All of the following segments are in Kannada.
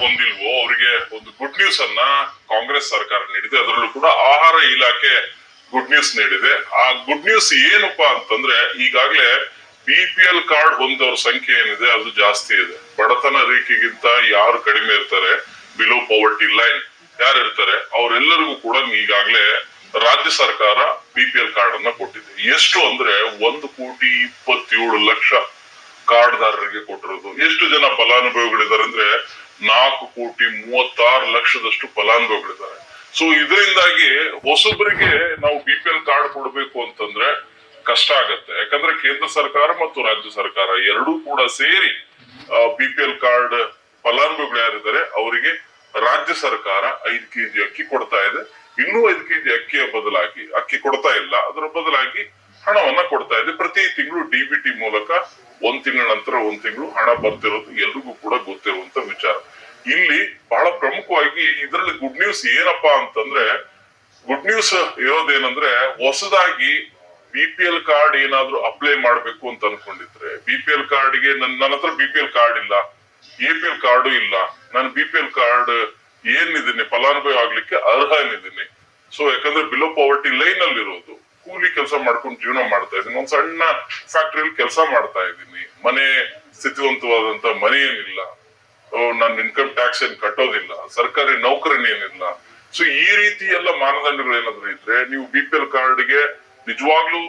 ಹೊಂದಿಲ್ವೋ? ಅವರಿಗೆ ಒಂದು ಗುಡ್ ನ್ಯೂಸ್ ಅನ್ನ ಕಾಂಗ್ರೆಸ್ ಸರ್ಕಾರ ನೀಡಿದೆ. ಅದರಲ್ಲೂ ಕೂಡ ಆಹಾರ ಇಲಾಖೆ ಗುಡ್ ನ್ಯೂಸ್ ನೀಡಿದೆ. ಆ ಗುಡ್ ನ್ಯೂಸ್ ಏನಪ್ಪಾ ಅಂತಂದ್ರೆ, ಈಗಾಗಲೇ ಬಿ ಪಿ ಎಲ್ ಕಾರ್ಡ್ ಹೊಂದವ್ರ ಸಂಖ್ಯೆ ಏನಿದೆ, ಅದು ಜಾಸ್ತಿ ಇದೆ. ಬಡತನ ರೇಖೆಗಿಂತ ಯಾರು ಕಡಿಮೆ ಇರ್ತಾರೆ ಬಿಲೋ ಪವರ್ಟಿ ಲೈನ್ ಯಾರು ಇರ್ತಾರೆ, ಅವರೆಲ್ಲರಿಗೂ ಕೂಡ ಈಗಾಗಲೇ ರಾಜ್ಯ ಸರ್ಕಾರ ಬಿ ಪಿ ಎಲ್ ಕಾರ್ಡ್ ಅನ್ನ ಕೊಟ್ಟಿದೆ. ಎಷ್ಟು ಅಂದ್ರೆ ಒಂದು ಕೋಟಿ ಇಪ್ಪತ್ತೇಳು ಲಕ್ಷ ಕಾರ್ಡ್ದಾರರಿಗೆ ಕೊಟ್ಟಿರೋದು. ಎಷ್ಟು ಜನ ಫಲಾನುಭವಿಗಳಿದ್ದಾರೆ ಅಂದ್ರೆ ನಾಲ್ಕು ಕೋಟಿ ಮೂವತ್ತಾರು ಲಕ್ಷದಷ್ಟು ಫಲಾನುಭವಿಗಳಿದ್ದಾರೆ ಸೊ ಇದರಿಂದಾಗಿ ಹೊಸಬರಿಗೆ ನಾವು ಬಿ ಪಿ ಎಲ್ ಕಾರ್ಡ್ ಕೊಡಬೇಕು ಅಂತಂದ್ರೆ ಕಷ್ಟ ಆಗತ್ತೆ. ಯಾಕಂದ್ರೆ ಕೇಂದ್ರ ಸರ್ಕಾರ ಮತ್ತು ರಾಜ್ಯ ಸರ್ಕಾರ ಎರಡೂ ಕೂಡ ಸೇರಿ ಬಿ ಪಿ ಎಲ್ ಕಾರ್ಡ್ ಫಲಾನುಭವಿಗಳು ಯಾರಿದ್ದಾರೆ, ಅವರಿಗೆ ರಾಜ್ಯ ಸರ್ಕಾರ ಐದು ಕೆಜಿ ಅಕ್ಕಿ ಕೊಡ್ತಾ ಇದೆ. ಇನ್ನೂ ಐದು ಕೆಜಿ ಅಕ್ಕಿಯ ಬದಲಾಗಿ, ಅಕ್ಕಿ ಕೊಡ್ತಾ ಇಲ್ಲ. ಅದರ ಬದಲಾಗಿ ಹಣವನ್ನ ಕೊಡ್ತಾ ಇದೆ. ಪ್ರತಿ ತಿಂಗಳು ಡಿಬಿಟಿ ಮೂಲಕ ಒಂದ್ ತಿಂಗಳ ನಂತರ ಒಂದ್ ತಿಂಗಳು ಹಣ ಬರ್ತಿರೋದು ಎಲ್ರಿಗೂ ಕೂಡ ಗೊತ್ತಿರುವಂತ ವಿಚಾರ ಇಲ್ಲಿ ಬಹಳ ಪ್ರಮುಖವಾಗಿ ಇದರಲ್ಲಿ ಗುಡ್ ನ್ಯೂಸ್ ಏನಪ್ಪಾ ಅಂತಂದ್ರೆ ಗುಡ್ ನ್ಯೂಸ್ ಇರೋದೇನಂದ್ರೆ ಹೊಸದಾಗಿ ಬಿ ಪಿ ಎಲ್ ಕಾರ್ಡ್ ಏನಾದ್ರೂ ಅಪ್ಲೈ ಮಾಡ್ಬೇಕು ಅಂತ ಅನ್ಕೊಂಡಿದ್ರೆ ಬಿ ಪಿ ಎಲ್ ಕಾರ್ಡ್ಗೆ ನನ್, ನನ್ನ ಹತ್ರ ಬಿ ಕಾರ್ಡ್ ಇಲ್ಲ ಎ ಪಿ ಎಲ್ ಕಾರ್ಡು ಇಲ್ಲ, ನಾನು ಬಿ ಪಿ ಎಲ್ ಕಾರ್ಡ್ ಏನಿದ್ದೀನಿ, ಫಲಾನುಭವಿ ಆಗ್ಲಿಕ್ಕೆ ಅರ್ಹನಿದ್ದೀನಿ ಸೊ ಯಾಕಂದ್ರೆ ಬಿಲೋ ಪಾವರ್ಟಿ ಲೈನ್ ಅಲ್ಲಿ ಇರೋದು, ಕೂಲಿ ಕೆಲಸ ಮಾಡ್ಕೊಂಡು ಜೀವನ ಮಾಡ್ತಾ ಇದ್ದೀನಿ, ಒಂದ್ ಸಣ್ಣ ಫ್ಯಾಕ್ಟ್ರಿಯಲ್ಲಿ ಕೆಲಸ ಮಾಡ್ತಾ ಇದ್ದೀನಿ, ಮನೆ ಸ್ಥಿತಿವಂತವಾದಂತ ಮನೆ ಏನಿಲ್ಲ ನಾನು ಇನ್ಕಮ್ ಟ್ಯಾಕ್ಸ್ ಏನ್ ಕಟ್ಟೋದಿಲ್ಲ, ಸರ್ಕಾರಿ ನೌಕರನೇನಿಲ್ಲ ಸೊ ಈ ರೀತಿ ಎಲ್ಲ ಮಾನದಂಡಗಳು ಏನಾದ್ರು ಇದ್ರೆ ನೀವು ಬಿ ಪಿ ಎಲ್ ಕಾರ್ಡ್ಗೆ ನಿಜವಾಗ್ಲೂ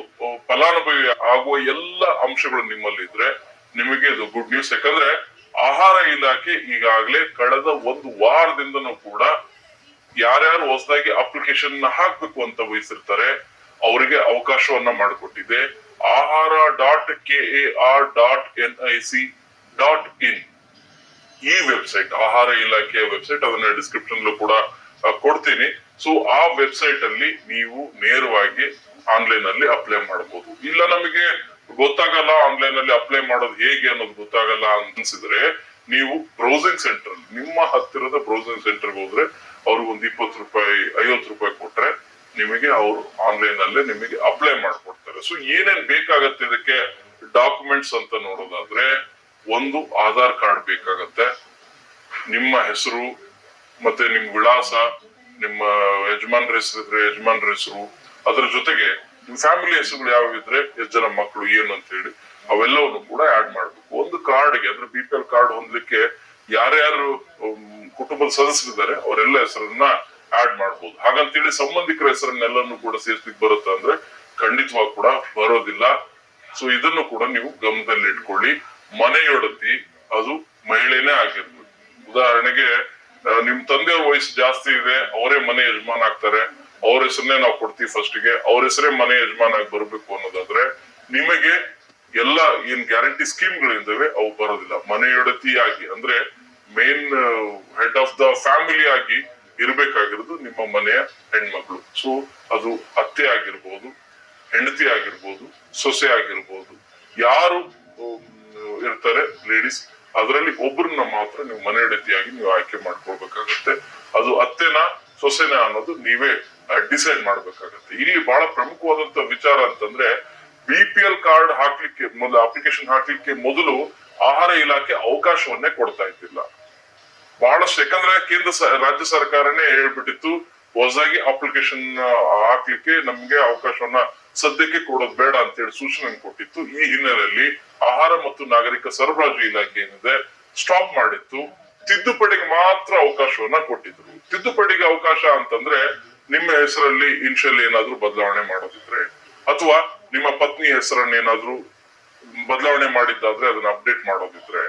ಫಲಾನುಭವಿ ಆಗುವ ಎಲ್ಲ ಅಂಶಗಳು ನಿಮ್ಮಲ್ಲಿ ಇದ್ರೆ ನಿಮಗೆ ಇದು ಗುಡ್ ನ್ಯೂಸ್ ಯಾಕಂದ್ರೆ ಆಹಾರ ಇಲಾಖೆ ಈಗಾಗಲೇ ಕಳೆದ ಒಂದು ವಾರದಿಂದನೂ ಕೂಡ ಯಾರ್ಯಾರು ಹೊಸದಾಗಿ ಅಪ್ಲಿಕೇಶನ್ ಹಾಕ್ಬೇಕು ಅಂತ ವಹಿಸಿರ್ತಾರೆ, ಅವರಿಗೆ ಅವಕಾಶವನ್ನ ಮಾಡಿಕೊಟ್ಟಿದೆ. Ahara dot K A R dot N I C dot in. ಈ ವೆಬ್ಸೈಟ್ ಆಹಾರ ಇಲಾಖೆಯ ವೆಬ್ಸೈಟ್ ಅದನ್ನ ಡಿಸ್ಕ್ರಿಪ್ಷನ್ ಕೂಡ ಕೊಡ್ತೀನಿ. ಸೊ ಆ ವೆಬ್ಸೈಟ್ ಅಲ್ಲಿ ನೀವು ನೇರವಾಗಿ ಆನ್ಲೈನ್ ಅಲ್ಲಿ ಅಪ್ಲೈ ಮಾಡಬಹುದು ಇಲ್ಲ ನಮಗೆ ಗೊತ್ತಾಗಲ್ಲ ಆನ್ಲೈನ್ ಅಲ್ಲಿ ಅಪ್ಲೈ ಮಾಡೋದು ಹೇಗೆ ಅನ್ನೋದು ಗೊತ್ತಾಗಲ್ಲ ಅನ್ಸಿದ್ರೆ, ನೀವು ಬ್ರೌಸಿಂಗ್ ಸೆಂಟರ್ ನಿಮ್ಮ ಹತ್ತಿರದ ಬ್ರೌಸಿಂಗ್ ಸೆಂಟರ್ ಹೋದ್ರೆ ಅವ್ರಿಗೆ ಒಂದು ಇಪ್ಪತ್ತು ರೂಪಾಯಿ, ಐವತ್ತು ರೂಪಾಯಿ ಕೊಟ್ರೆ ನಿಮಗೆ ಅವರು ಆನ್ಲೈನ್ ಅಲ್ಲೇ ನಿಮಗೆ ಅಪ್ಲೈ ಮಾಡ್ಕೊಡ್ತಾರೆ. ಸೊ ಏನೇನ್ ಬೇಕಾಗತ್ತೆ ಇದಕ್ಕೆ? ಡಾಕ್ಯುಮೆಂಟ್ಸ್ ಅಂತ ನೋಡೋದಾದ್ರೆ ಒಂದು ಆಧಾರ್ ಕಾರ್ಡ್ ಬೇಕಾಗತ್ತೆ. ನಿಮ್ಮ ಹೆಸರು ಮತ್ತೆ ನಿಮ್ ವಿಳಾಸ, ನಿಮ್ಮ ಯಜಮಾನ್ರ ಹೆಸರು ಇದ್ರೆ ಯಜಮಾನ್ರ ಹೆಸರು, ಅದರ ಜೊತೆಗೆ ನಿಮ್ ಫ್ಯಾಮಿಲಿ ಹೆಸರುಗಳು ಯಾವ ಇದ್ರೆ ಎಷ್ಟು ಜನ ಮಕ್ಕಳು ಏನು ಅಂತ ಹೇಳಿ ಅವೆಲ್ಲವನ್ನು ಕೂಡ ಆಡ್ ಮಾಡ್ಬೇಕು. ಒಂದು ಕಾರ್ಡ್ಗೆ ಅಂದ್ರೆ ಬಿ ಪಿ ಎಲ್ ಕಾರ್ಡ್ ಹೊಂದ್ಲಿಕ್ಕೆ ಯಾರ್ಯಾರು ಕುಟುಂಬದ ಸದಸ್ಯರಿದ್ದಾರೆ, ಅವರೆಲ್ಲ ಹೆಸರನ್ನ ಆಡ್ ಮಾಡ್ಬೋದು. ಹಾಗಂತೇಳಿ ಸಂಬಂಧಿಕರ ಹೆಸರನ್ನೆಲ್ಲನ್ನು ಕೂಡ ಸೇರ್ಸ್ಲಿಕ್ಕೆ ಬರುತ್ತಾ ಅಂದ್ರೆ ಖಂಡಿತವಾಗಿ ಕೂಡ ಬರೋದಿಲ್ಲ. ಸೊ ಇದನ್ನು ಕೂಡ ನೀವು ಗಮನದಲ್ಲಿ ಇಟ್ಕೊಳ್ಳಿ ಮನೆಯೊಡತಿ ಅದು ಮಹಿಳೆನೇ ಆಗಿರ್ಬೋದು ಉದಾಹರಣೆಗೆ ನಿಮ್ ತಂದೆಯವ್ರ ವಯಸ್ಸು ಜಾಸ್ತಿ ಇದೆ, ಅವರೇ ಮನೆ ಯಜಮಾನ್ ಆಗ್ತಾರೆ, ಅವ್ರ ಹೆಸರನ್ನೇ ನಾವು ಕೊಡ್ತೀವಿ ಫಸ್ಟ್ಗೆ, ಅವ್ರ ಹೆಸರೇ ಮನೆ ಯಜಮಾನ ಆಗಿ ಬರ್ಬೇಕು ಅನ್ನೋದಾದ್ರೆ, ನಿಮಗೆ ಎಲ್ಲ ಏನ್ ಗ್ಯಾರಂಟಿ ಸ್ಕೀಮ್ಗಳಿದ್ದಾವೆ ಅವು ಬರೋದಿಲ್ಲ. ಮನೆಯೊಡತಿಯಾಗಿ ಅಂದ್ರೆ main head of the family ಆಗಿ ಇರ್ಬೇಕಾಗಿರೋದು ನಿಮ್ಮ ಮನೆಯ ಹೆಣ್ಮಕ್ಳು. ಸೊ ಅದು ಅತ್ತೆ ಆಗಿರ್ಬೋದು, ಹೆಂಡತಿ ಆಗಿರ್ಬೋದು, ಸೊಸೆ ಆಗಿರ್ಬೋದು, ಯಾರು ಇರ್ತಾರೆ ಲೇಡೀಸ್ ಅದರಲ್ಲಿ ಒಬ್ಬರನ್ನ ಮಾತ್ರ ನೀವು ಮನೆ ಮನೆಯೊಡತಿಯಾಗಿ ನೀವು ಆಯ್ಕೆ ಮಾಡ್ಕೊಳ್ಬೇಕಾಗತ್ತೆ. ಅದು ಅತ್ತೆನ, ಸೊಸೆನ ಅನ್ನೋದು ನೀವೇ ಡಿಸೈಡ್ ಮಾಡ್ಬೇಕಾಗತ್ತೆ. ಇಲ್ಲಿ ಬಹಳ ಪ್ರಮುಖವಾದಂತ ವಿಚಾರ ಅಂತಂದ್ರೆ ಬಿ ಪಿ ಎಲ್ ಕಾರ್ಡ್ ಹಾಕ್ಲಿಕ್ಕೆ ಮೊದಲು ಅಪ್ಲಿಕೇಶನ್ ಹಾಕ್ಲಿಕ್ಕೆ ಮೊದಲು ಆಹಾರ ಇಲಾಖೆ ಅವಕಾಶವನ್ನೇ ಕೊಡ್ತಾ ಇದ್ದಿಲ್ಲ. ಬಹಳಷ್ಟು, ಯಾಕಂದ್ರೆ ಕೇಂದ್ರ ರಾಜ್ಯ ಸರ್ಕಾರನೇ ಹೇಳ್ಬಿಟ್ಟಿತ್ತು, ಹೊಸದಾಗಿ ಅಪ್ಲಿಕೇಶನ್ ಹಾಕ್ಲಿಕ್ಕೆ ನಮ್ಗೆ ಅವಕಾಶವನ್ನ ಸದ್ಯಕ್ಕೆ ಕೊಡೋದು ಬೇಡ ಅಂತೇಳಿ ಸೂಚನೆ ಕೊಟ್ಟಿತ್ತು. ಈ ಹಿನ್ನೆಲೆಯಲ್ಲಿ ಆಹಾರ ಮತ್ತು ನಾಗರಿಕ ಸರಬರಾಜು ಇಲಾಖೆ ಏನಿದೆ ಸ್ಟಾಪ್ ಮಾಡಿತ್ತು. ತಿದ್ದುಪಡಿಗೆ ಮಾತ್ರ ಅವಕಾಶವನ್ನ ಕೊಟ್ಟಿದ್ರು. ತಿದ್ದುಪಡಿಗೆ ಅವಕಾಶ ಅಂತಂದ್ರೆ ನಿಮ್ಮ ಹೆಸರಲ್ಲಿ ಇನ್ಷಿಯಲ್ ಏನಾದ್ರೂ ಬದಲಾವಣೆ ಮಾಡೋದಿದ್ರೆ, ಅಥವಾ ನಿಮ್ಮ ಪತ್ನಿ ಹೆಸರನ್ನ ಏನಾದ್ರೂ ಬದಲಾವಣೆ ಮಾಡಿದ್ದಾದ್ರೆ ಅದನ್ನ ಅಪ್ಡೇಟ್ ಮಾಡೋದಿದ್ರೆ,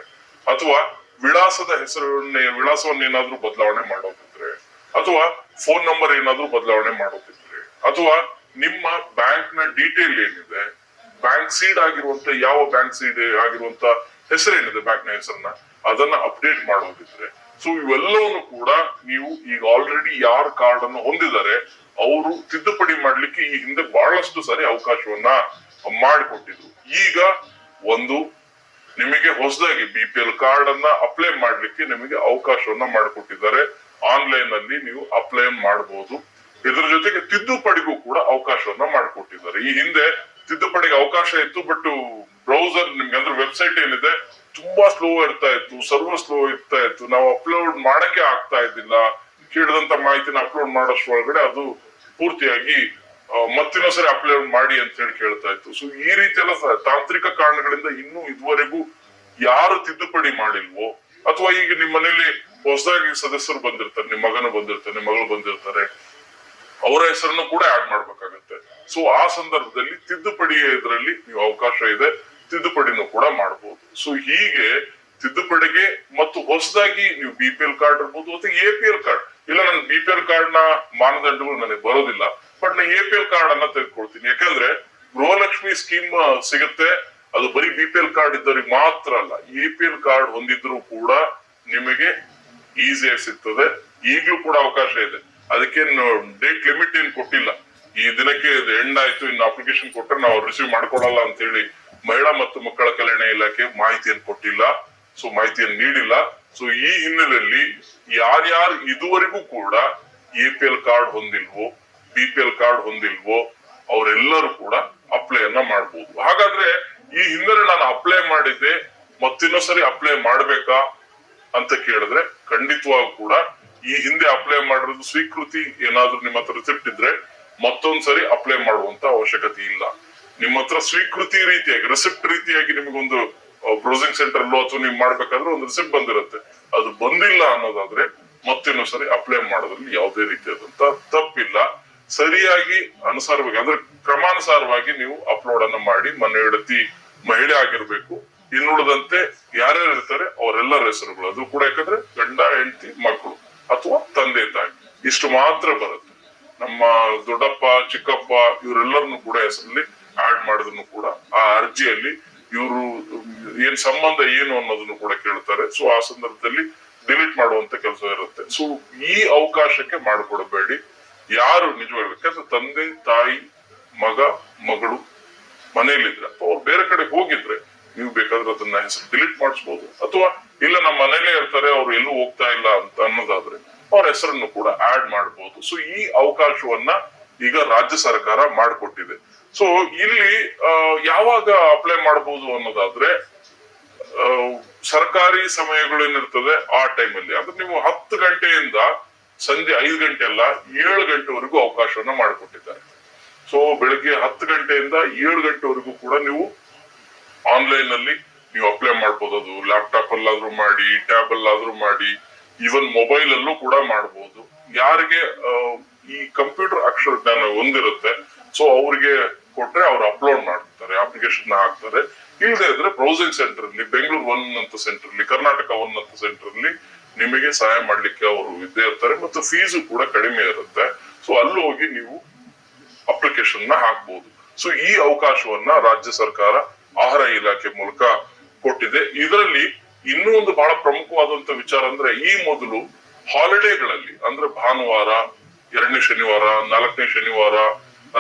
ಅಥವಾ ವಿಳಾಸದ ಹೆಸರನ್ನ, ವಿಳಾಸವನ್ನ ಏನಾದ್ರೂ ಬದಲಾವಣೆ ಮಾಡೋದಿದ್ರೆ, ಅಥವಾ ಫೋನ್ ನಂಬರ್ ಏನಾದ್ರೂ ಬದಲಾವಣೆ ಮಾಡೋದಿದ್ರೆ, ಅಥವಾ ನಿಮ್ಮ ಬ್ಯಾಂಕ್ನ ಡೀಟೇಲ್ ಏನಿದೆ? ಬ್ಯಾಂಕ್ ಸೀಡ್ ಆಗಿರುವಂತ ಯಾವ ಬ್ಯಾಂಕ್ ಸೀಡ್ ಆಗಿರುವಂತ ಹೆಸರೇನಿದೆ ಬ್ಯಾಂಕ್ನ ಹೆಸರನ್ನ? ಅದನ್ನ ಅಪ್ಡೇಟ್ ಮಾಡೋದಿದ್ರೆ. ಸೊ ಇವೆಲ್ಲವನ್ನು ಕೂಡ ನೀವು ಈಗ ಆಲ್ರೆಡಿ ಯಾರ ಕಾರ್ಡ್ ಅನ್ನು ಹೊಂದಿದ್ದಾರೆ, ಅವರು ತಿದ್ದುಪಡಿ ಮಾಡ್ಲಿಕ್ಕೆ ಈ ಹಿಂದೆ ಬಹಳಷ್ಟು ಸಾರಿ ಅವಕಾಶವನ್ನ ಮಾಡಿಕೊಟ್ಟಿದ್ರು. ಈಗ ಒಂದು ನಿಮಗೆ ಹೊಸದಾಗಿ ಬಿ ಪಿ ಎಲ್ ಕಾರ್ಡ್ ಅನ್ನ ಅಪ್ಲೈ ಮಾಡ್ಲಿಕ್ಕೆ ನಿಮಗೆ ಅವಕಾಶವನ್ನ ಮಾಡಿಕೊಟ್ಟಿದ್ದಾರೆ. ಆನ್ಲೈನ್ ಅಲ್ಲಿ ನೀವು ಅಪ್ಲೈ ಮಾಡಬಹುದು ಇದರ ಜೊತೆಗೆ ತಿದ್ದುಪಡಿಗೂ ಕೂಡ ಅವಕಾಶವನ್ನ ಮಾಡಿಕೊಟ್ಟಿದ್ದಾರೆ. ಈ ಹಿಂದೆ ತಿದ್ದುಪಡಿಗೆ ಅವಕಾಶ ಇತ್ತು ಬಟ್ ಬ್ರೌಸರ್ ನಿಮ್ಗೆ ಅಂದ್ರೆ ವೆಬ್ಸೈಟ್ ಏನಿದೆ, ತುಂಬಾ ಸ್ಲೋ ಇರ್ತಾ ಇತ್ತು ಸರ್ವರ್ ಸ್ಲೋ ಇರ್ತಾ ಇತ್ತು. ನಾವು ಅಪ್ಲೋಡ್ ಮಾಡಕ್ಕೆ ಆಗ್ತಾ ಇದ್ದಿಲ್ಲ. ಕೇಳಿದಂತ ಮಾಹಿತಿನ ಅಪ್ಲೋಡ್ ಮಾಡೋಷ್ಟ್ರೊಳಗಡೆ ಅದು ಪೂರ್ತಿಯಾಗಿ ಮತ್ತಿನ್ನೊಂದ್ಸರಿ ಅಪ್ಲೋಡ್ ಮಾಡಿ ಅಂತ ಹೇಳಿ ಕೇಳ್ತಾ ಇತ್ತು. ಸೊ ಈ ರೀತಿ ಎಲ್ಲ ತಾಂತ್ರಿಕ ಕಾರಣಗಳಿಂದ ಇನ್ನೂ ಇದುವರೆಗೂ ಯಾರು ತಿದ್ದುಪಡಿ ಮಾಡಿಲ್ವೋ, ಅಥವಾ ಈಗ ನಿಮ್ಮ ಮನೇಲಿ ಹೊಸದಾಗಿ ಸದಸ್ಯರು ಬಂದಿರ್ತಾರೆ ನಿಮ್ಮ ಮಗನು ಬಂದಿರ್ತಾರೆ ಮಗಳು ಬಂದಿರ್ತಾರೆ ಅವರ ಹೆಸರನ್ನು ಕೂಡ ಆಡ್ ಮಾಡ್ಬೇಕಾಗತ್ತೆ. ಸೊ ಆ ಸಂದರ್ಭದಲ್ಲಿ ತಿದ್ದುಪಡಿ ಇದರಲ್ಲಿ ನೀವು ಅವಕಾಶ ಇದೆ. ತಿದ್ದುಪಡಿನೂ ಕೂಡ ಮಾಡಬಹುದು ಸೊ ಹೀಗೆ ತಿದ್ದುಪಡಿಗೆ ಮತ್ತು ಹೊಸದಾಗಿ ನೀವು ಬಿ ಪಿ ಎಲ್ ಕಾರ್ಡ್ ಇರ್ಬೋದು ಅಥವಾ ಎ ಪಿ ಎಲ್ ಕಾರ್ಡ್ ಇಲ್ಲ, ನನ್ ಬಿ ಪಿ ಎಲ್ ಕಾರ್ಡ್ನ ಮಾನದಂಡಗಳು ನನಗೆ ಬರೋದಿಲ್ಲ. ಬಟ್ ನಾನು ಎ ಪಿ ಎಲ್ ಕಾರ್ಡ್ ಅನ್ನ ತೆಗೆದುಕೊಳ್ತೀನಿ. ಯಾಕಂದ್ರೆ ಗೃಹಲಕ್ಷ್ಮಿ ಸ್ಕೀಮ್ ಸಿಗುತ್ತೆ. ಅದು ಬರೀ ಬಿ ಪಿ ಎಲ್ ಕಾರ್ಡ್ ಇದ್ದವ್ರಿಗೆ ಮಾತ್ರ ಅಲ್ಲ. ಎ ಪಿ ಎಲ್ ಕಾರ್ಡ್ ಹೊಂದಿದ್ರು ಕೂಡ ನಿಮಗೆ ಈಸಿಯಾಗಿ ಸಿಗ್ತದೆ. ಈಗಲೂ ಕೂಡ ಅವಕಾಶ ಇದೆ. ಅದಕ್ಕೇನು ಡೇಟ್ ಲಿಮಿಟ್ ಏನ್ ಕೊಟ್ಟಿಲ್ಲ. ಈ ದಿನಕ್ಕೆ ಎಂಡ್ ಆಯ್ತು, ಇನ್ನು ಅಪ್ಲಿಕೇಶನ್ ಕೊಟ್ಟರೆ ನಾವು ರಿಸೀವ್ ಮಾಡ್ಕೊಡಲ್ಲ ಅಂತ ಹೇಳಿ ಮಹಿಳಾ ಮತ್ತು ಮಕ್ಕಳ ಕಲ್ಯಾಣ ಇಲಾಖೆ ಮಾಹಿತಿಯನ್ನು ಕೊಟ್ಟಿಲ್ಲ. ಸೊ ಮಾಹಿತಿಯನ್ನು ನೀಡಿಲ್ಲ. ಸೊ ಈ ಹಿನ್ನೆಲೆಯಲ್ಲಿ ಯಾರ್ಯಾರು ಇದುವರೆಗೂ ಕೂಡ ಎ ಪಿ ಎಲ್ ಕಾರ್ಡ್ ಹೊಂದಿಲ್ವೋ ಬಿ ಪಿ ಎಲ್ ಕಾರ್ಡ್ ಹೊಂದಿಲ್ವೋ, ಅವರೆಲ್ಲರೂ ಕೂಡ ಅಪ್ಲೈ ಅನ್ನ ಮಾಡಬಹುದು ಹಾಗಾದ್ರೆ ಈ ಹಿಂದೆ ನಾನು ಅಪ್ಲೈ ಮಾಡಿದ್ದೆ, ಮತ್ತಿನ್ನೊಂದ್ಸರಿ ಅಪ್ಲೈ ಮಾಡ್ಬೇಕಾ ಅಂತ ಕೇಳಿದ್ರೆ ಖಂಡಿತವಾಗೂ ಕೂಡ ಈ ಹಿಂದೆ ಅಪ್ಲೈ ಮಾಡಿರೋದು ಸ್ವೀಕೃತಿ, ಏನಾದ್ರೂ ನಿಮ್ಮ ಹತ್ರ ರಿಸಿಪ್ಟ್ ಇದ್ರೆ ಮತ್ತೊಂದ್ಸರಿ ಅಪ್ಲೈ ಮಾಡುವಂತ ಅವಶ್ಯಕತೆ ಇಲ್ಲ. ನಿಮ್ಮ ಹತ್ರ ಸ್ವೀಕೃತಿ ರೀತಿಯಾಗಿ ರಿಸಿಪ್ಟ್ ರೀತಿಯಾಗಿ ನಿಮಗೊಂದು ಬ್ರೌಸಿಂಗ್ ಸೆಂಟರ್ ಅಲ್ಲೋ ಅಥವಾ ನೀವು ಮಾಡ್ಬೇಕಾದ್ರೆ ಒಂದು ರಿಸಿಪ್ಟ್ ಬಂದಿರುತ್ತೆ. ಅದು ಬಂದಿಲ್ಲ ಅನ್ನೋದಾದ್ರೆ ಮತ್ತಿನ್ನೊಂದು ಸರಿ ಅಪ್ಲೈ ಮಾಡೋದ್ರಲ್ಲಿ ಯಾವುದೇ ರೀತಿಯಾದಂತ ತಪ್ಪಿಲ್ಲ. ಸರಿಯಾಗಿ ಅನುಸಾರವಾಗಿ, ಅಂದ್ರೆ ಕ್ರಮಾನುಸಾರವಾಗಿ ನೀವು ಅಪ್ಲೋಡ್ ಅನ್ನ ಮಾಡಿ, ಮನೆ ಹಿಡತಿ, ಮಹಿಳೆ ಆಗಿರ್ಬೇಕು. ಇನ್ನುಳಿದಂತೆ ಯಾರ್ಯಾರು ಇರ್ತಾರೆ ಅವರೆಲ್ಲರ ಹೆಸರುಗಳು. ಅದು ಕೂಡ ಯಾಕಂದ್ರೆ ಗಂಡ, ಹೆಂಡತಿ, ಮಕ್ಕಳು. ಅಥವಾ ತಂದೆ ತಾಯಿ, ಇಷ್ಟು ಮಾತ್ರ ಬರುತ್ತೆ. ನಮ್ಮ ದೊಡ್ಡಪ್ಪ, ಚಿಕ್ಕಪ್ಪ ಇವರೆಲ್ಲರನ್ನು ಕೂಡ ಹೆಸರಲ್ಲಿ ಆಡ್ ಮಾಡಿದ್ರು ಕೂಡ ಆ ಅರ್ಜಿಯಲ್ಲಿ ಇವರು, ಏನ್ ಸಂಬಂಧ ಏನು ಅನ್ನೋದನ್ನು ಕೂಡ ಕೇಳ್ತಾರೆ. ಸೊ ಆ ಸಂದರ್ಭದಲ್ಲಿ ಡಿಲೀಟ್ ಮಾಡುವಂತ ಕೆಲಸ ಇರುತ್ತೆ. ಸೊ ಈ ಅವಕಾಶಕ್ಕೆ ಮಾಡಿಕೊಡಬೇಡಿ. ಯಾರು ನಿಜವಾಗ್ಬೇಕು ತಂದೆ, ತಾಯಿ, ಮಗ, ಮಗಳು ಮನೆಯಲ್ಲಿದ್ರೆ, ಅಥವಾ ಬೇರೆ ಕಡೆ ಹೋಗಿದ್ರೆ ನೀವು ಬೇಕಾದ್ರೆ ಅದನ್ನ ಹೆಸರು ಡಿಲೀಟ್ ಮಾಡಿಸ್ಬೋದು. ಅಥವಾ ಇಲ್ಲ ನಮ್ಮ ಮನೇಲೆ ಇರ್ತಾರೆ, ಅವ್ರು ಎಲ್ಲೂ ಹೋಗ್ತಾ ಇಲ್ಲ ಅಂತ ಅನ್ನೋದಾದ್ರೆ ಅವ್ರ ಹೆಸರನ್ನು ಕೂಡ ಆಡ್ ಮಾಡಬಹುದು ಸೊ ಈ ಅವಕಾಶವನ್ನ ಈಗ ರಾಜ್ಯ ಸರ್ಕಾರ ಮಾಡಿಕೊಟ್ಟಿದೆ. ಸೊ ಇಲ್ಲಿ ಯಾವಾಗ ಅಪ್ಲೈ ಮಾಡಬಹುದು ಅನ್ನೋದಾದ್ರೆ ಸರ್ಕಾರಿ ಸಮಯಗಳು ಏನಿರ್ತದೆ ಆ ಟೈಮಲ್ಲಿ ಅಂದ್ರೆ ನೀವು ಹತ್ತು ಗಂಟೆಯಿಂದ ಸಂಜೆ ಐದು ಗಂಟೆ ಅಲ್ಲ, ಏಳು ಗಂಟೆವರೆಗೂ ಅವಕಾಶವನ್ನ ಮಾಡಿಕೊಟ್ಟಿದ್ದಾರೆ. ಸೊ ಬೆಳಗ್ಗೆ ಹತ್ತು ಗಂಟೆಯಿಂದ ಏಳು ಗಂಟೆವರೆಗೂ ಕೂಡ ನೀವು ಆನ್ಲೈನ್ ಅಲ್ಲಿ ನೀವು ಅಪ್ಲೈ ಮಾಡ್ಬೋದು. ಅದು ಲ್ಯಾಪ್ಟಾಪ್ ಅಲ್ಲಾದ್ರೂ ಮಾಡಿ ಟ್ಯಾಬ್ ಅಲ್ಲಾದ್ರೂ ಮಾಡಿ ಈವನ್ ಮೊಬೈಲ್ ಅಲ್ಲೂ ಕೂಡ ಮಾಡಬಹುದು ಯಾರಿಗೆ ಈ ಕಂಪ್ಯೂಟರ್ ಅಕ್ಷರ ಜ್ಞಾನ ಹೊಂದಿರುತ್ತೆ ಸೊ ಅವ್ರಿಗೆ ಕೊಟ್ರೆ ಅವ್ರು ಅಪ್ಲೋಡ್ ಮಾಡ್ತಾರೆ ಅಪ್ಲಿಕೇಶನ್ ಹಾಕ್ತಾರೆ. ಇಲ್ಲದೆ ಇದ್ರೆ ಬ್ರೌಸಿಂಗ್ ಸೆಂಟರ್ ಅಲ್ಲಿ ಬೆಂಗಳೂರು ಒನ್ ಅಂತ ಸೆಂಟರ್ ಅಲ್ಲಿ ಕರ್ನಾಟಕ ಒನ್ ಅಂತ ಸೆಂಟರ್ ಅಲ್ಲಿ ನಿಮಗೆ ಸಹಾಯ ಮಾಡ್ಲಿಕ್ಕೆ ಅವರು ಇದ್ದೇ ಇರ್ತಾರೆ, ಮತ್ತು ಫೀಸು ಕೂಡ ಕಡಿಮೆ ಇರುತ್ತೆ. ಸೊ ಅಲ್ಲಿ ಹೋಗಿ ನೀವು ಅಪ್ಲಿಕೇಶನ್ನ ಹಾಕ್ಬಹುದು ಸೊ ಈ ಅವಕಾಶವನ್ನ ರಾಜ್ಯ ಸರ್ಕಾರ ಆಹಾರ ಇಲಾಖೆ ಮೂಲಕ ಕೊಟ್ಟಿದೆ. ಇದರಲ್ಲಿ ಇನ್ನೂ ಒಂದು ಬಹಳ ಪ್ರಮುಖವಾದಂತ ವಿಚಾರ ಅಂದ್ರೆ ಈ ಮೊದಲು ಹಾಲಿಡೇಗಳಲ್ಲಿ ಅಂದ್ರೆ ಭಾನುವಾರ, ಎರಡನೇ ಶನಿವಾರ, ನಾಲ್ಕನೇ ಶನಿವಾರ,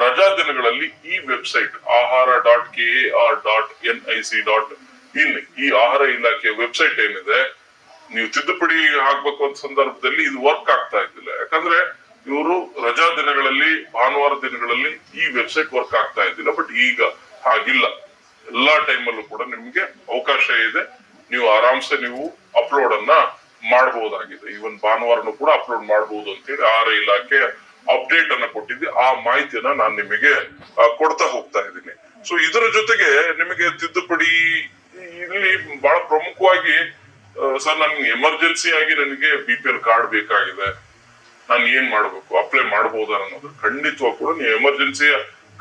ರಜಾ ದಿನಗಳಲ್ಲಿ ಈ website Ahara dot K R dot N I C dot in ಈ ಆಹಾರ ಇಲಾಖೆ ವೆಬ್ಸೈಟ್ ಏನಿದೆ, ನೀವು ತಿದ್ದುಪಡಿ ಆಗ್ಬೇಕು ಅಂತ ಸಂದರ್ಭದಲ್ಲಿ ಇದು ವರ್ಕ್ ಆಗ್ತಾ ಇದ್ದಿಲ್ಲ. ಯಾಕಂದ್ರೆ ಇವರು ರಜಾ ದಿನಗಳಲ್ಲಿ, ಭಾನುವಾರ ದಿನಗಳಲ್ಲಿ ಈ ವೆಬ್ಸೈಟ್ ವರ್ಕ್ ಆಗ್ತಾ ಇದ್ದಿಲ್ಲ, ಬಟ್ ಈಗ ಹಾಗಿಲ್ಲ. ಎಲ್ಲಾ ಟೈಮಲ್ಲೂ ಕೂಡ ನಿಮ್ಗೆ ಅವಕಾಶ ಇದೆ. ನೀವು ಆರಾಮ್ಸೆ ನೀವು ಅಪ್ಲೋಡ್ ಅನ್ನ ಮಾಡಬಹುದಾಗಿದೆ ಈವನ್ ಭಾನುವಾರನು ಕೂಡ ಅಪ್ಲೋಡ್ ಮಾಡಬಹುದು ಅಂತೇಳಿ ಆಹಾರ ಇಲಾಖೆ ಅಪ್ಡೇಟ್ ಅನ್ನ ಕೊಟ್ಟಿದ್ದೆ ಆ ಮಾಹಿತಿಯನ್ನ ನಾನು ನಿಮಗೆ ಕೊಡ್ತಾ ಹೋಗ್ತಾ ಇದ್ದೀನಿ. ಸೊ ಇದರ ಜೊತೆಗೆ ನಿಮಗೆ ತಿದ್ದುಪಡಿ ಇಲ್ಲಿ ಬಹಳ ಪ್ರಮುಖವಾಗಿ ಸರ್, ನನ್ಗೆ ಎಮರ್ಜೆನ್ಸಿ ಆಗಿ ನನಗೆ ಬಿ ಪಿ ಎಲ್ ಕಾರ್ಡ್ ಬೇಕಾಗಿದೆ. ನಾನು ಏನ್ ಮಾಡ್ಬೇಕು? ಅಪ್ಲೈ ಮಾಡಬಹುದು ಅನ್ನೋದು ಖಂಡಿತವಾಗ ಕೂಡ ನೀವು ಎಮರ್ಜೆನ್ಸಿಯ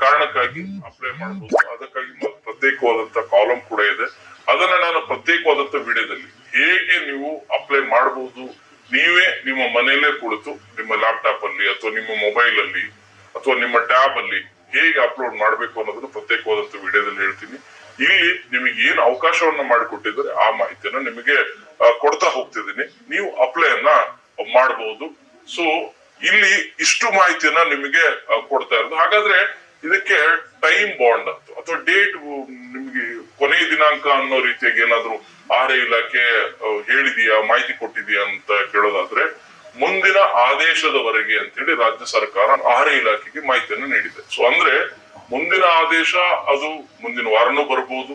ಕಾರಣಕ್ಕಾಗಿ ಅಪ್ಲೈ ಮಾಡಬಹುದು ಅದಕ್ಕಾಗಿ ಪ್ರತ್ಯೇಕವಾದಂತಹ ಪ್ರತ್ಯೇಕವಾದಂತ ಕಾಲಮ್ ಕೂಡ ಇದೆ. ಅದನ್ನ ನಾನು ಪ್ರತ್ಯೇಕವಾದಂತ ವಿಡಿಯೋದಲ್ಲಿ ಹೇಗೆ ನೀವು ಅಪ್ಲೈ ಮಾಡಬಹುದು ನೀವೇ ನಿಮ್ಮ ಮನೆಯಲ್ಲೇ ಕುಳಿತು ನಿಮ್ಮ ಲ್ಯಾಪ್ಟಾಪ್ ಅಲ್ಲಿ ಅಥವಾ ನಿಮ್ಮ ಮೊಬೈಲ್ ಅಲ್ಲಿ ಅಥವಾ ನಿಮ್ಮ ಟ್ಯಾಬ್ ಅಲ್ಲಿ ಹೇಗೆ ಅಪ್ಲೋಡ್ ಮಾಡಬೇಕು ಅನ್ನೋದನ್ನು ಪ್ರತ್ಯೇಕವಾದಂತ ವಿಡಿಯೋದಲ್ಲಿ ಹೇಳ್ತೀನಿ. ಇಲ್ಲಿ ನಿಮಗೆ ಏನು ಅವಕಾಶವನ್ನ ಮಾಡಿಕೊಟ್ಟಿದ್ದಾರೆ ಆ ಮಾಹಿತಿಯನ್ನ ನಿಮಗೆ ಕೊಡ್ತಾ ಹೋಗ್ತಿದ್ದೀನಿ. ನೀವು ಅಪ್ಲೈ ಅನ್ನ ಮಾಡಬಹುದು ಸೊ ಇಲ್ಲಿ ಇಷ್ಟು ಮಾಹಿತಿಯನ್ನ ನಿಮಗೆ ಕೊಡ್ತಾ ಇರೋದು. ಹಾಗಾದ್ರೆ ಇದಕ್ಕೆ ಟೈಮ್ ಬಾಂಡ್ ಅಂತ. ಅಥವಾ ಡೇಟ್ ನಿಮ್ಗೆ ಕೊನೆಯ ದಿನಾಂಕ ಅನ್ನೋ ರೀತಿಯಾಗಿ ಏನಾದ್ರು ಆಹಾರ ಇಲಾಖೆ ಹೇಳಿದೀಯಾ, ಮಾಹಿತಿ ಕೊಟ್ಟಿದೀಯಾ ಅಂತ ಕೇಳೋದಾದ್ರೆ, ಮುಂದಿನ ಆದೇಶದವರೆಗೆ ಅಂತ ಹೇಳಿ ರಾಜ್ಯ ಸರ್ಕಾರ ಆಹಾರ ಇಲಾಖೆಗೆ ಮಾಹಿತಿಯನ್ನು ನೀಡಿದೆ. ಸೊ ಅಂದ್ರೆ ಮುಂದಿನ ಆದೇಶ ಅದು ಮುಂದಿನ ವಾರನೂ ಬರಬಹುದು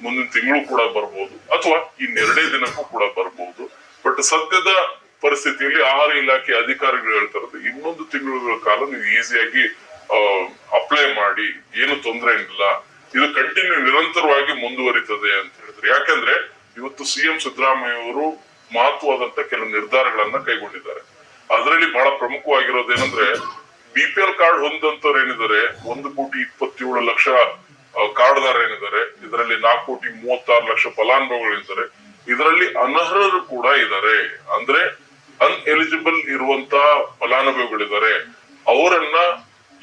ಮುಂದಿನ ತಿಂಗಳು ಕೂಡ ಬರ್ಬೋದು, ಅಥವಾ ಇನ್ನೆರಡೇ ದಿನಕ್ಕೂ ಕೂಡ ಬರ್ಬೋದು. ಬಟ್ ಸದ್ಯದ ಪರಿಸ್ಥಿತಿಯಲ್ಲಿ ಆಹಾರ ಇಲಾಖೆ ಅಧಿಕಾರಿಗಳು ಹೇಳ್ತಾ ಇರೋದು, ಇನ್ನೊಂದು ತಿಂಗಳುಗಳ ಕಾಲ ನೀವು ಈಸಿಯಾಗಿ ಅಪ್ಲೈ ಮಾಡಿ, ಏನು ತೊಂದರೆ ಇಲ್ಲ ಇದು ಕಂಟಿನ್ಯೂ ನಿರಂತರವಾಗಿ ಮುಂದುವರಿತದೆ ಅಂತ ಹೇಳಿದ್ರು. ಯಾಕಂದ್ರೆ ಇವತ್ತು ಸಿಎಂ ಸಿದ್ದರಾಮಯ್ಯ ಅವರು ಮಹತ್ವವಾದಂತ ಕೆಲವು ನಿರ್ಧಾರಗಳನ್ನ ಕೈಗೊಂಡಿದ್ದಾರೆ. ಅದರಲ್ಲಿ ಬಹಳ ಪ್ರಮುಖವಾಗಿರೋದೇನಂದ್ರೆ ಬಿ ಪಿ ಎಲ್ ಕಾರ್ಡ್ ಹೊಂದಂತವ್ರು ಏನಿದ್ದಾರೆ, ಒಂದು ಕೋಟಿ ಇಪ್ಪತ್ತೇಳು ಲಕ್ಷ ಕಾರ್ಡ್ದಾರ ಏನಿದ್ದಾರೆ, ಇದರಲ್ಲಿ ನಾಲ್ಕು ಕೋಟಿ ಮೂವತ್ತಾರು ಲಕ್ಷ ಫಲಾನುಭವಿಗಳಿದ್ದಾರೆ ಇದರಲ್ಲಿ ಅನರ್ಹರು ಕೂಡ ಇದ್ದಾರೆ. ಅಂದ್ರೆ ಅನ್ಎಲಿಜಿಬಲ್ ಇರುವಂತ ಫಲಾನುಭವಿಗಳಿದ್ದಾರೆ. ಅವರನ್ನ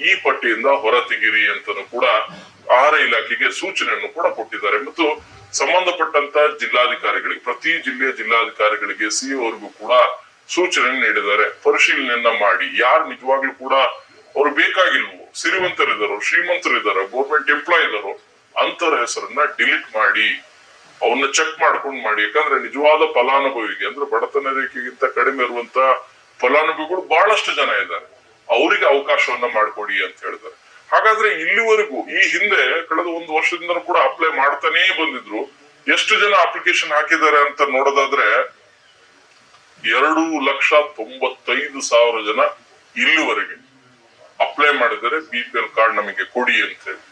ಈ ಪಟ್ಟಿಯಿಂದ ಹೊರತೆಗಿರಿ ಅಂತನೂ ಕೂಡ ಆಹಾರ ಇಲಾಖೆಗೆ ಸೂಚನೆಯನ್ನು ಕೂಡ ಕೊಟ್ಟಿದ್ದಾರೆ. ಮತ್ತು ಸಂಬಂಧಪಟ್ಟಂತ ಜಿಲ್ಲಾಧಿಕಾರಿಗಳಿಗೆ, ಪ್ರತಿ ಜಿಲ್ಲೆಯ ಜಿಲ್ಲಾಧಿಕಾರಿಗಳಿಗೆ ಸಿ ಅವರಿಗೂ ಕೂಡ ಸೂಚನೆ ನೀಡಿದ್ದಾರೆ. ಪರಿಶೀಲನೆಯನ್ನ ಮಾಡಿ, ಯಾರು ನಿಜವಾಗ್ಲೂ ಕೂಡ ಅವ್ರು ಬೇಕಾಗಿಲ್ವೋ ಸಿರಿವಂತರಿದ್ದಾರೋ ಶ್ರೀಮಂತರಿದ್ದಾರೋ ಗೌರ್ಮೆಂಟ್ ಎಂಪ್ಲಾಯ್ ಇದಾರೋ ಅಂತರ ಹೆಸರನ್ನ ಡಿಲೀಟ್ ಮಾಡಿ ಅವನ್ನ ಚೆಕ್ ಮಾಡ್ಕೊಂಡು ಮಾಡಿ. ಯಾಕಂದ್ರೆ ನಿಜವಾದ ಫಲಾನುಭವಿಗೆ, ಅಂದ್ರೆ ಬಡತನ ರೇಖೆಗಿಂತ ಕಡಿಮೆ ಇರುವಂತ ಫಲಾನುಭವಿಗಳು ಬಹಳಷ್ಟು ಜನ ಇದ್ದಾರೆ. ಅವರಿಗೆ ಅವಕಾಶವನ್ನ ಮಾಡ್ಕೊಡಿ ಅಂತ ಹೇಳಿದ್ದಾರೆ ಹಾಗಾದ್ರೆ ಇಲ್ಲಿವರೆಗೂ, ಈ ಹಿಂದೆ ಕಳೆದ ಒಂದು ವರ್ಷದಿಂದ ಕೂಡ ಅಪ್ಲೈ ಮಾಡ್ತಾನೇ ಬಂದಿದ್ರು. ಎಷ್ಟು ಜನ ಅಪ್ಲಿಕೇಶನ್ ಹಾಕಿದ್ದಾರೆ ಅಂತ ನೋಡೋದಾದ್ರೆ, ಎರಡು ಲಕ್ಷ ತೊಂಬತ್ತೈದು ಸಾವಿರ ಜನ ಇಲ್ಲಿವರೆಗೆ ಅಪ್ಲೈ ಮಾಡಿದರೆ ಬಿ ಪಿ ಎಲ್ ಕಾರ್ಡ್ ನಮಗೆ ಕೊಡಿ ಅಂತ ಹೇಳಿ.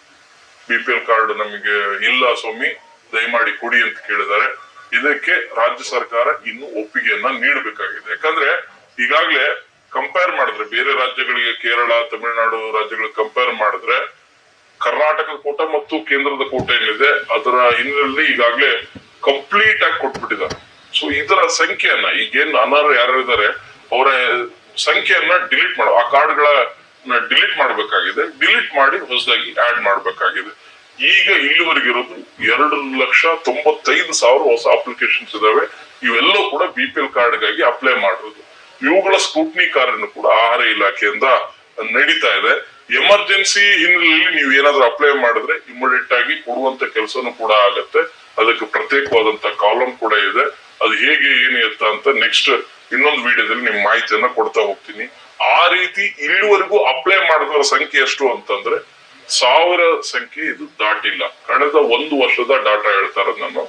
ಬಿ ಪಿ ಎಲ್ ಕಾರ್ಡ್ ನಮಗೆ ಇಲ್ಲ ಸ್ವಾಮಿ, ದಯಮಾಡಿ ಕೊಡಿ ಅಂತ ಕೇಳಿದ್ದಾರೆ. ಇದಕ್ಕೆ ರಾಜ್ಯ ಸರ್ಕಾರ ಇನ್ನು ಒಪ್ಪಿಗೆಯನ್ನ ನೀಡಬೇಕಾಗಿದೆ. ಯಾಕಂದ್ರೆ ಈಗಾಗಲೇ ಕಂಪೇರ್ ಮಾಡಿದ್ರೆ, ಬೇರೆ ರಾಜ್ಯಗಳಿಗೆ ಕೇರಳ, ತಮಿಳುನಾಡು ರಾಜ್ಯಗಳಿಗೆ ಕಂಪೇರ್ ಮಾಡಿದ್ರೆ ಕರ್ನಾಟಕದ ಕೋಟ ಮತ್ತು ಕೇಂದ್ರದ ಕೋಟ ಏನಿದೆ, ಅದರ ಹಿನ್ನೆಲೆಯಲ್ಲಿ ಈಗಾಗಲೇ ಕಂಪ್ಲೀಟ್ ಆಗಿ ಕೊಟ್ಬಿಟ್ಟಿದ್ದಾರೆ. ಸೊ ಇದರ ಸಂಖ್ಯೆಯನ್ನ, ಈಗೇನ್ ಅನರ್ಹ ಯಾರಿದ್ದಾರೆ, ಅವರ ಸಂಖ್ಯೆಯನ್ನ ಡಿಲೀಟ್ ಮಾಡ, ಆ ಕಾರ್ಡ್ಗಳ ಡಿಲೀಟ್ ಮಾಡಬೇಕಾಗಿದೆ ಡಿಲೀಟ್ ಮಾಡಿ ಹೊಸದಾಗಿ ಆಡ್ ಮಾಡಬೇಕಾಗಿದೆ. ಈಗ ಇಲ್ಲಿವರೆಗಿರೋದು ಎರಡು ಲಕ್ಷ ತೊಂಬತ್ತೈದು ಸಾವಿರ ಹೊಸ ಅಪ್ಲಿಕೇಶನ್ಸ್ ಇದಾವೆ, ಇವೆಲ್ಲವೂ ಕೂಡ ಬಿ ಪಿ ಎಲ್ ಕಾರ್ಡ್ಗಾಗಿ ಅಪ್ಲೈ ಮಾಡಿರೋದು. ಇವುಗಳ ಸ್ಕ್ರೂಟ್ನಿ ಕಾರ್ಯನು ಕೂಡ ಆಹಾರ ಇಲಾಖೆಯಿಂದ ನಡೀತಾ ಇದೆ. ಎಮರ್ಜೆನ್ಸಿ ಹಿನ್ನೆಲೆಯಲ್ಲಿ ನೀವು ಏನಾದ್ರೂ ಅಪ್ಲೈ ಮಾಡಿದ್ರೆ ಇಮಿಡಿಯೇಟ್ ಆಗಿ ಕೊಡುವಂತ ಕೆಲಸನೂ ಕೂಡ ಆಗತ್ತೆ. ಅದಕ್ಕೆ ಪ್ರತ್ಯೇಕವಾದಂತ ಕಾಲಮ್ ಕೂಡ ಇದೆ. ಅದು ಹೇಗೆ, ಏನು ಎತ್ತ ಅಂತ ನೆಕ್ಸ್ಟ್ ಇನ್ನೊಂದು ವಿಡಿಯೋದಲ್ಲಿ ನಿಮ್ ಮಾಹಿತಿಯನ್ನ ಕೊಡ್ತಾ ಹೋಗ್ತೀನಿ. ಆ ರೀತಿ ಇಲ್ಲಿವರೆಗೂ ಅಪ್ಲೈ ಮಾಡಿದವರ ಸಂಖ್ಯೆ ಎಷ್ಟು ಅಂತಂದ್ರೆ ಸಾವಿರ ಸಂಖ್ಯೆ ಇದು ದಾಟಿಲ್ಲ. ಕಳೆದ ಒಂದು ವರ್ಷದ ಡಾಟಾ ಹೇಳ್ತಾ ಇರೋದು ನಾನು.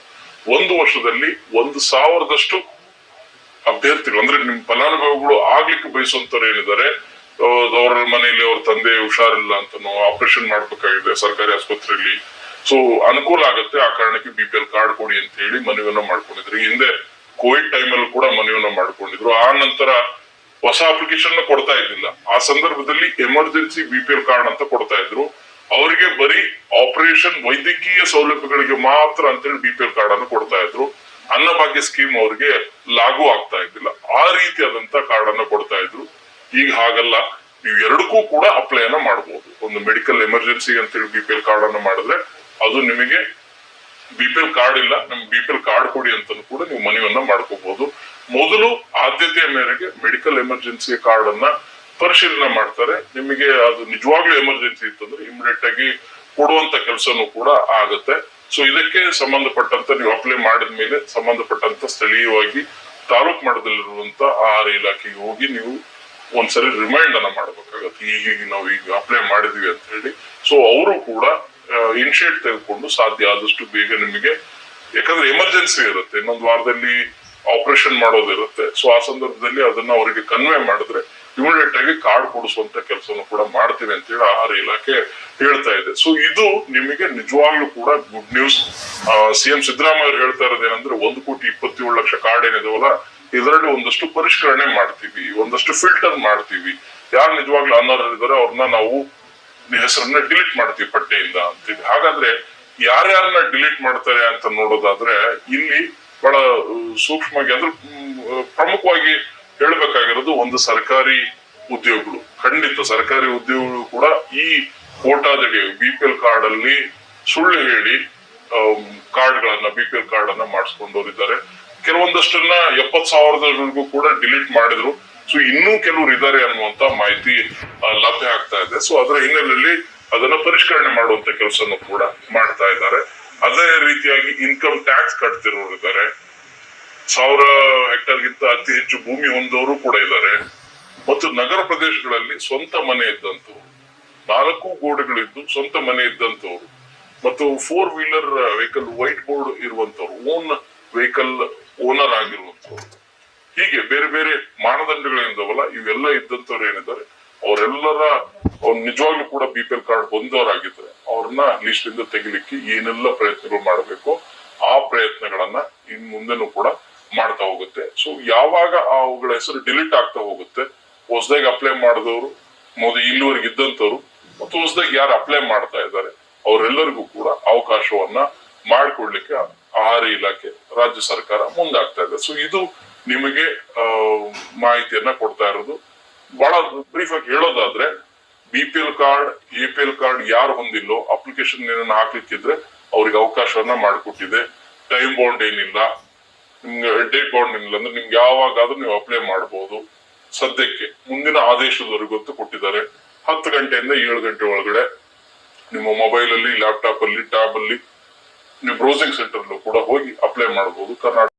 ಒಂದು ವರ್ಷದಲ್ಲಿ ಒಂದು ಸಾವಿರದಷ್ಟು ಅಭ್ಯರ್ಥಿಗಳು ಅಂದ್ರೆ ನಿಮ್ ಫಲಾನುಭವಿಗಳು ಆಗ್ಲಿಕ್ಕೆ ಬಯಸುವಂತವ್ರು ಏನಿದ್ದಾರೆ, ಅವ್ರ ಮನೆಯಲ್ಲಿ ಅವ್ರ ತಂದೆ ಹುಷಾರಿಲ್ಲ ಅಂತನೋ ಆಪರೇಷನ್ ಮಾಡ್ಬೇಕಾಗಿದೆ ಸರ್ಕಾರಿ ಆಸ್ಪತ್ರೆಯಲ್ಲಿ. ಸೊ ಅನುಕೂಲ ಆಗುತ್ತೆ, ಆ ಕಾರಣಕ್ಕೆ ಬಿ ಪಿ ಕಾರ್ಡ್ ಕೊಡಿ ಅಂತ ಹೇಳಿ ಮನವಿಯನ್ನ ಮಾಡ್ಕೊಂಡಿದ್ರು. ಹಿಂದೆ ಕೋವಿಡ್ ಟೈಮಲ್ಲಿ ಕೂಡ ಮನವಿಯನ್ನ ಮಾಡ್ಕೊಂಡಿದ್ರು. ಆ ನಂತರ ಹೊಸ ಅಪ್ಲಿಕೇಶನ್ ಕೊಡ್ತಾ ಇದ್ದಿಲ್ಲ. ಆ ಸಂದರ್ಭದಲ್ಲಿ ಎಮರ್ಜೆನ್ಸಿ ಬಿ ಪಿ ಕಾರ್ಡ್ ಅಂತ ಕೊಡ್ತಾ ಇದ್ರು. ಅವರಿಗೆ ಬರೀ ಆಪರೇಷನ್ ವೈದ್ಯಕೀಯ ಸೌಲಭ್ಯಗಳಿಗೆ ಮಾತ್ರ ಅಂತೇಳಿ ಬಿ ಪಿ ಎಲ್ ಕಾರ್ಡ್ ಅನ್ನು ಕೊಡ್ತಾ ಇದ್ರು. ಅನ್ನಭಾಗ್ಯ ಸ್ಕೀಮ್ ಅವ್ರಿಗೆ ಲಾಗು ಆಗ್ತಾ ಇದ್ದಿಲ್ಲ. ಆ ರೀತಿಯಾದಂತ ಕಾರ್ಡ್ ಅನ್ನ ಕೊಡ್ತಾ ಇದ್ರು. ಈಗ ಹಾಗಲ್ಲ. ನೀವು ಎರಡಕ್ಕೂ ಕೂಡ ಅಪ್ಲೈ ಅನ್ನ ಮಾಡಬಹುದು ಒಂದು ಮೆಡಿಕಲ್ ಎಮರ್ಜೆನ್ಸಿ ಅಂತೇಳಿ ಬಿ ಪಿ ಎಲ್ ಕಾರ್ಡ್ ಅನ್ನ ಮಾಡಿದ್ರೆ ಅದು ನಿಮಗೆ ಬಿ ಪಿ ಎಲ್ ಕಾರ್ಡ್ ಇಲ್ಲ, ನಮ್ಗೆ ಬಿ ಪಿ ಎಲ್ ಕಾರ್ಡ್ ಕೊಡಿ ಅಂತ ಕೂಡ ನೀವು ಮನವಿಯನ್ನ ಮಾಡ್ಕೋಬಹುದು ಮೊದಲು ಆದ್ಯತೆಯ ಮೇರೆಗೆ ಮೆಡಿಕಲ್ ಎಮರ್ಜೆನ್ಸಿ ಕಾರ್ಡ್ ಅನ್ನ ಪರಿಶೀಲನೆ ಮಾಡ್ತಾರೆ. ನಿಮಗೆ ಅದು ನಿಜವಾಗ್ಲೂ ಎಮರ್ಜೆನ್ಸಿ ಇತ್ತಂದ್ರೆ ಇಮಿಡಿಯೇಟ್ ಆಗಿ ಕೊಡುವಂತ ಕೆಲಸನೂ ಕೂಡ ಆಗುತ್ತೆ. ಸೊ ಇದಕ್ಕೆ ಸಂಬಂಧಪಟ್ಟಂತ ನೀವು ಅಪ್ಲೈ ಮಾಡಿದ ಮೇಲೆ ಸಂಬಂಧಪಟ್ಟಂತ ಸ್ಥಳೀಯವಾಗಿ ತಾಲೂಕ್ ಮಟ್ಟದಲ್ಲಿರುವಂತ ಆಹಾರ ಇಲಾಖೆಗೆ ಹೋಗಿ ನೀವು ಒಂದ್ಸರಿ ರಿಮೈಂಡ್ ಅನ್ನ ಮಾಡ್ಬೇಕಾಗತ್ತೆ. ಈಗ ನಾವು ಈಗ ಅಪ್ಲೈ ಮಾಡಿದ್ವಿ ಅಂತ ಹೇಳಿ. ಸೊ ಅವರು ಕೂಡ ಇನಿಷಿಯೇಟ್ ತೆಗೆದುಕೊಂಡು ಸಾಧ್ಯ ಆದಷ್ಟು ಬೇಗ ನಿಮಗೆ, ಯಾಕಂದ್ರೆ ಎಮರ್ಜೆನ್ಸಿ ಇರುತ್ತೆ. ಇನ್ನೊಂದು ವಾರದಲ್ಲಿ ಆಪರೇಷನ್ ಮಾಡೋದಿರುತ್ತೆ. ಸೊ ಆ ಸಂದರ್ಭದಲ್ಲಿ ಅದನ್ನ ಅವರಿಗೆ ಕನ್ವೆ ಮಾಡಿದ್ರೆ ಇಮಿಡಿಯೇಟ್ ಆಗಿ ಕಾರ್ಡ್ ಕೊಡಿಸುವಂತ ಕೆಲಸವನ್ನು ಕೂಡ ಮಾಡ್ತೀವಿ ಅಂತ ಹೇಳಿ ಆಹಾರ ಇಲಾಖೆ ಹೇಳ್ತಾ ಇದೆ. ಸೊ ಇದು ನಿಮಗೆ ನಿಜವಾಗ್ಲೂ ಕೂಡ ಗುಡ್ ನ್ಯೂಸ್ ಸಿಎಂ ಸಿದ್ದರಾಮಯ್ಯ ಅವರು ಹೇಳ್ತಾ ಇರೋದೇನಂದ್ರೆ ಒಂದು ಕೋಟಿ ಇಪ್ಪತ್ತೇಳು ಲಕ್ಷ ಕಾರ್ಡ್ ಏನಿದಾವಲ್ಲ, ಇದರಲ್ಲಿ ಒಂದಷ್ಟು ಪರಿಷ್ಕರಣೆ ಮಾಡ್ತೀವಿ, ಒಂದಷ್ಟು ಫಿಲ್ಟರ್ ಮಾಡ್ತೀವಿ. ಯಾರು ನಿಜವಾಗ್ಲೂ ಅನರ್ಹರಿದ್ದಾರೆ ಅವ್ರನ್ನ ನಾವು ಹೆಸರನ್ನ ಡಿಲೀಟ್ ಮಾಡ್ತೀವಿ ಪಟ್ಟಿಯಿಂದ ಅಂತೀವಿ. ಹಾಗಾದ್ರೆ ಯಾರ್ಯಾರನ್ನ ಡಿಲೀಟ್ ಮಾಡ್ತಾರೆ ಅಂತ ನೋಡೋದಾದ್ರೆ ಇಲ್ಲಿ ಬಹಳ ಸೂಕ್ಷ್ಮವಾಗಿ ಅಂದ್ರೆ ಪ್ರಮುಖವಾಗಿ ಹೇಳ್ಬೇಕಾಗಿರೋದು ಒಂದು ಸರ್ಕಾರಿ ಉದ್ಯೋಗಗಳು. ಖಂಡಿತ ಸರ್ಕಾರಿ ಉದ್ಯೋಗಗಳು ಕೂಡ ಈ ಕೋಟಾದಡಿ ಬಿ ಪಿ ಎಲ್ ಕಾರ್ಡ್ ಅಲ್ಲಿ ಸುಳ್ಳು ಹೇಳಿ ಕಾರ್ಡ್ಗಳನ್ನ ಬಿ ಪಿ ಎಲ್ ಕಾರ್ಡ್ ಅನ್ನ ಮಾಡಿಸ್ಕೊಂಡವರಿದ್ದಾರೆ ಕೆಲವೊಂದಷ್ಟನ್ನ ಎಪ್ಪತ್ ಸಾವಿರದವರೆಗೂ ಕೂಡ ಡಿಲೀಟ್ ಮಾಡಿದ್ರು. ಸೊ ಇನ್ನೂ ಕೆಲವರು ಇದ್ದಾರೆ ಅನ್ನುವಂತ ಮಾಹಿತಿ ಲಭ್ಯ ಆಗ್ತಾ ಇದೆ. ಸೊ ಅದರ ಹಿನ್ನೆಲೆಯಲ್ಲಿ ಅದನ್ನ ಪರಿಷ್ಕರಣೆ ಮಾಡುವಂತ ಕೆಲಸನೂ ಕೂಡ ಮಾಡ್ತಾ ಇದ್ದಾರೆ. ಅದೇ ರೀತಿಯಾಗಿ ಇನ್ಕಮ್ ಟ್ಯಾಕ್ಸ್ ಕಟ್ತಿರೋರು ಇದ್ದಾರೆ ಸಾವಿರ ಹೆಕ್ಟರ್ಗಿಂತ ಅತಿ ಹೆಚ್ಚು ಭೂಮಿ ಹೊಂದವರು ಕೂಡ ಇದ್ದಾರೆ. ಮತ್ತು ನಗರ ಪ್ರದೇಶಗಳಲ್ಲಿ ಸ್ವಂತ ಮನೆ ಇದ್ದಂತವರು. ನಾಲ್ಕು ಗೋಡೆಗಳಿದ್ದು ಸ್ವಂತ ಮನೆ ಇದ್ದಂತವ್ರು. ಮತ್ತು four wheeler vehicle white board ಇರುವಂತವ್ರು. Own vehicle owner ಆಗಿರುವಂತವ್ರು. ಹೀಗೆ ಬೇರೆ ಬೇರೆ ಮಾನದಂಡಗಳೇನಿದಾವಲ್ಲ ಇವೆಲ್ಲ ಇದ್ದಂತವ್ರು ಏನಿದ್ದಾರೆ, ಅವರೆಲ್ಲರ, ಅವ್ರು ನಿಜವಾಗ್ಲೂ ಕೂಡ ಬಿ ಪಿ ಎಲ್ ಕಾರ್ಡ್ ಹೊಂದವರಾಗಿದ್ದಾರೆ ಅವ್ರನ್ನ ಲಿಸ್ಟ್ ಇಂದ ತೆಗಿಲಿಕ್ಕೆ ಏನೆಲ್ಲ ಪ್ರಯತ್ನಗಳು ಮಾಡಬೇಕು ಆ ಪ್ರಯತ್ನಗಳನ್ನ ಇನ್ ಮುಂದೆನೂ ಕೂಡ ಮಾಡ್ತಾ ಹೋಗುತ್ತೆ. ಸೊ ಯಾವಾಗ ಅವುಗಳ ಹೆಸರು ಡಿಲೀಟ್ ಆಗ್ತಾ ಹೋಗುತ್ತೆ, ಹೊಸದಾಗಿ ಅಪ್ಲೈ ಮಾಡಿದವರು ಮೊದಲು ಇಲ್ಲಿವರೆಗೆ ಇದ್ದಂಥವ್ರು, ಮತ್ತು ಹೊಸದಾಗಿ ಯಾರು ಅಪ್ಲೈ ಮಾಡ್ತಾ ಇದ್ದಾರೆ, ಅವರೆಲ್ಲರಿಗೂ ಕೂಡ ಅವಕಾಶವನ್ನ ಮಾಡಿಕೊಡ್ಲಿಕ್ಕೆ ಆಹಾರ ಇಲಾಖೆ, ರಾಜ್ಯ ಸರ್ಕಾರ ಮುಂದಾಗ್ತಾ ಇದೆ. ಸೊ ಇದು ನಿಮಗೆ ಮಾಹಿತಿಯನ್ನ ಕೊಡ್ತಾ ಇರೋದು. ಬಹಳ ಬ್ರೀಫ್ ಆಗಿ ಹೇಳೋದಾದ್ರೆ B P L card A P L card ಯಾರು ಹೊಂದಿಲ್ಲೋ ಅಪ್ಲಿಕೇಶನ್ ಏನನ್ನ ಹಾಕ್ಲಿಕ್ಕಿದ್ರೆ ಅವ್ರಿಗೆ ಅವಕಾಶವನ್ನ ಮಾಡಿಕೊಟ್ಟಿದೆ. ಟೈಮ್ ಬೌಂಡ್ ಏನಿಲ್ಲ ಡೇಟ್ ಬೌಂಡ್ ಏನಿಲ್ಲ ಅಂದ್ರೆ ನಿಮ್ಗೆ ಯಾವಾಗಾದ್ರೂ ನೀವು ಅಪ್ಲೈ ಮಾಡಬಹುದು ಸದ್ಯಕ್ಕೆ ಮುಂದಿನ ಆದೇಶದವರೆಗೂ ಅಂತ ಕೊಟ್ಟಿದ್ದಾರೆ. ಹತ್ತು ಗಂಟೆಯಿಂದ ಏಳು ಗಂಟೆ ಒಳಗಡೆ ನಿಮ್ಮ ಮೊಬೈಲ್ ಅಲ್ಲಿ ಲ್ಯಾಪ್ಟಾಪ್ ಅಲ್ಲಿ ಟ್ಯಾಬ್ ಅಲ್ಲಿ, ನೀವು ಬ್ರೌಸಿಂಗ್ ಸೆಂಟರ್ ಕೂಡ ಹೋಗಿ ಅಪ್ಲೈ ಮಾಡಬಹುದು ಕರ್ನಾಟಕ